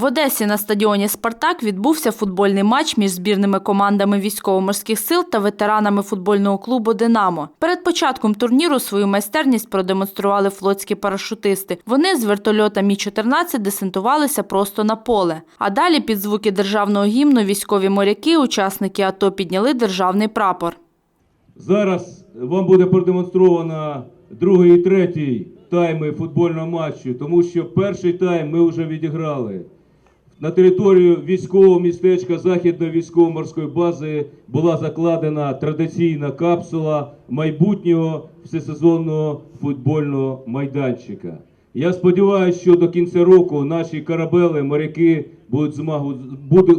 В Одесі на стадіоні Спартак відбувся футбольний матч між збірними командами військово-морських сил та ветеранами футбольного клубу Динамо. Перед початком турніру свою майстерність продемонстрували флотські парашутисти. Вони з вертольота Мі 14 десантувалися просто на поле. А далі під звуки державного гімну військові моряки, учасники АТО, підняли державний прапор. Зараз вам буде продемонстровано другий і третій тайми футбольного матчу, тому що перший тайм ми вже відіграли. На територію військового містечка Західної військово-морської бази була закладена традиційна капсула майбутнього всесезонного футбольного майданчика. Я сподіваюся, що до кінця року наші корабели, моряки будуть, змагу,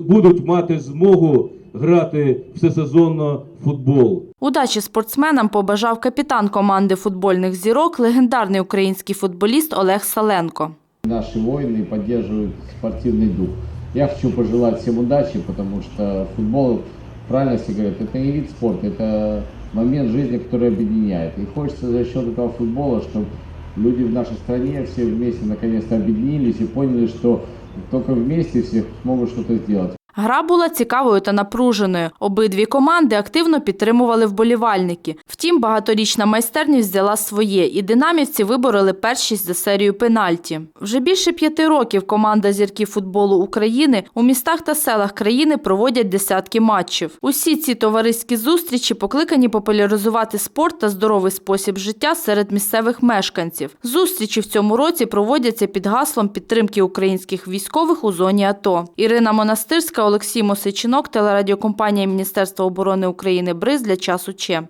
будуть, мати змогу грати всесезонно футбол. Удачі спортсменам побажав капітан команди футбольних зірок, легендарний український футболіст Олег Саленко. Наши воины поддерживают спортивный дух. Я хочу пожелать всем удачи, потому что футбол, правильно все говорят, это не вид спорта, это момент жизни, который объединяет. И хочется за счет этого футбола, чтобы люди в нашей стране все вместе наконец-то объединились и поняли, что только вместе все смогут что-то сделать. Гра була цікавою та напруженою. Обидві команди активно підтримували вболівальники. Втім, багаторічна майстерність взяла своє, і динамівці вибороли першість за серію пенальті. Вже більше п'яти років команда зірків футболу України у містах та селах країни проводять десятки матчів. Усі ці товариські зустрічі покликані популяризувати спорт та здоровий спосіб життя серед місцевих мешканців. Зустрічі в цьому році проводяться під гаслом підтримки українських військових у зоні АТО. Ірина Монастирська, Олексій Мосичинок, телерадіокомпанія Міністерства оборони України «Бриз» для часу Че.